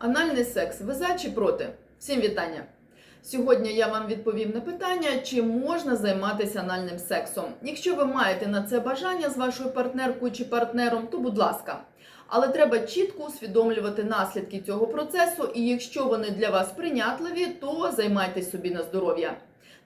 Анальний секс. Ви за чи проти? Всім вітання! Сьогодні я вам відповім на питання, чи можна займатися анальним сексом. Якщо ви маєте на це бажання з вашою партнеркою чи партнером, то будь ласка. Але треба чітко усвідомлювати наслідки цього процесу, і якщо вони для вас прийнятливі, то займайтесь собі на здоров'я.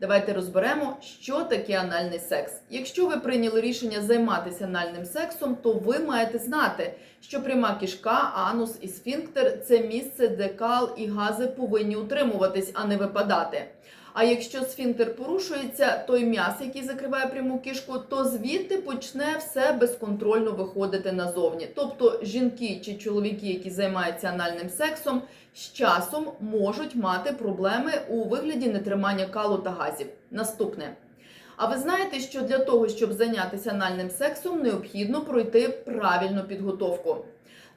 Давайте розберемо, що таке анальний секс. Якщо ви прийняли рішення займатися анальним сексом, то ви маєте знати, що пряма кішка, анус і сфінктер це місце, де кал і гази повинні утримуватись, а не випадати. А якщо сфінтер порушується, той м'яс, який закриває пряму кішку, то звідти почне все безконтрольно виходити назовні. Тобто жінки чи чоловіки, які займаються анальним сексом, з часом можуть мати проблеми у вигляді нетримання калу та газів. Наступне. А ви знаєте, що для того, щоб зайнятися анальним сексом, необхідно пройти правильну підготовку.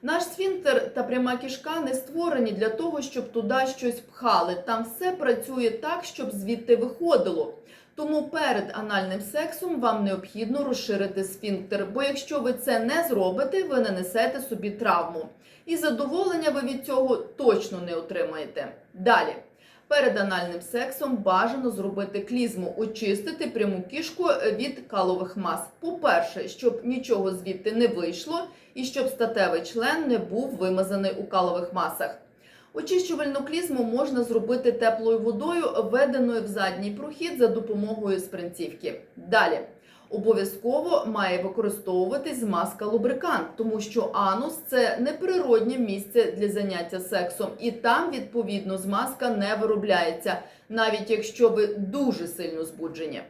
Наш сфінктер та пряма кишка не створені для того, щоб туди щось пхали. Там все працює так, щоб звідти виходило. Тому перед анальним сексом вам необхідно розширити сфінктер, бо якщо ви це не зробите, ви нанесете собі травму. І задоволення ви від цього точно не отримаєте. Далі. Перед анальним сексом бажано зробити клізму, очистити пряму кішку від калових мас. По-перше, щоб нічого звідти не вийшло, і щоб статевий член не був вимазаний у калових масах. Очищувальну клізму можна зробити теплою водою, введеною в задній прохід за допомогою спринцівки. Далі. Обов'язково має використовуватись змазка лубрикант, тому що анус це неприроднє місце для заняття сексом, і там відповідно змазка не виробляється, навіть якщо ви дуже сильно збуджені.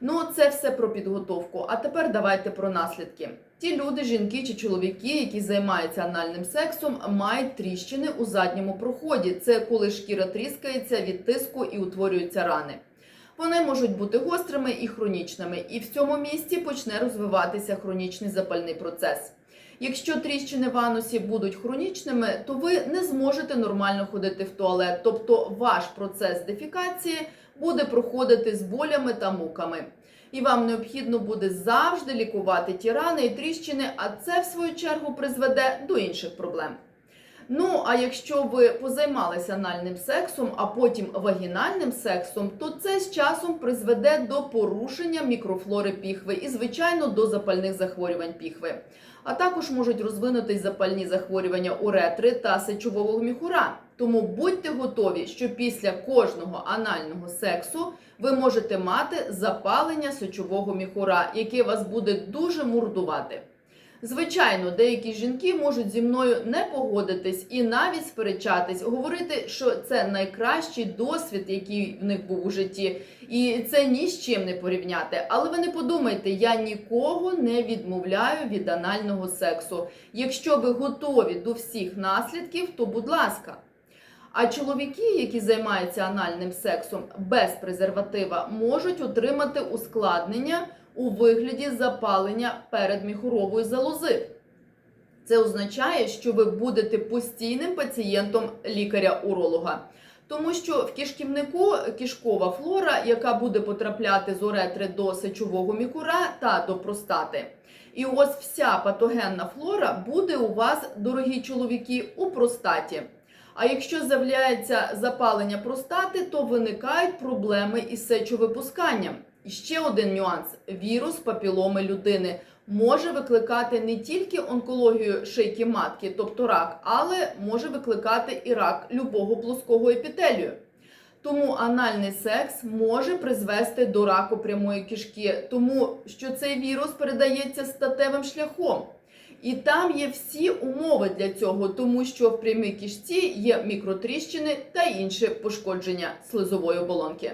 Ну, це все про підготовку. А тепер давайте про наслідки. Ті люди, жінки чи чоловіки, які займаються анальним сексом, мають тріщини у задньому проході. Це коли шкіра тріскається від тиску і утворюються рани. Вони можуть бути гострими і хронічними, і в цьому місці почне розвиватися хронічний запальний процес. Якщо тріщини в анусі будуть хронічними, то ви не зможете нормально ходити в туалет, тобто ваш процес дефікації буде проходити з болями та муками. І вам необхідно буде завжди лікувати ті рани і тріщини, а це в свою чергу призведе до інших проблем. Ну, а якщо ви позаймалися анальним сексом, а потім вагінальним сексом, то це з часом призведе до порушення мікрофлори піхви і, звичайно, до запальних захворювань піхви. А також можуть розвинутись запальні захворювання уретри та сечового міхура. Тому будьте готові, що після кожного анального сексу ви можете мати запалення сечового міхура, яке вас буде дуже мурдувати. Звичайно, деякі жінки можуть зі мною не погодитись і навіть сперечатись, говорити, що це найкращий досвід, який в них був у житті, і це ні з чим не порівняти. Але ви не подумайте, я нікого не відмовляю від анального сексу. Якщо ви готові до всіх наслідків, то будь ласка. А чоловіки, які займаються анальним сексом без презерватива, можуть отримати ускладнення у вигляді запалення передміхурової залози. Це означає, що ви будете постійним пацієнтом лікаря-уролога. Тому що в кишківнику кишкова флора, яка буде потрапляти з уретри до сечового мікура та до простати. І ось вся патогенна флора буде у вас, дорогі чоловіки, у простаті. А якщо з'являється запалення простати, то виникають проблеми із сечовипусканням. І ще один нюанс: вірус папіломи людини може викликати не тільки онкологію шийки матки, тобто рак, але може викликати і рак любого плоского епітелію. Тому анальний секс може призвести до раку прямої кишки, тому що цей вірус передається статевим шляхом. І там є всі умови для цього, тому що в прямій кишці є мікротріщини та інші пошкодження слизової оболонки.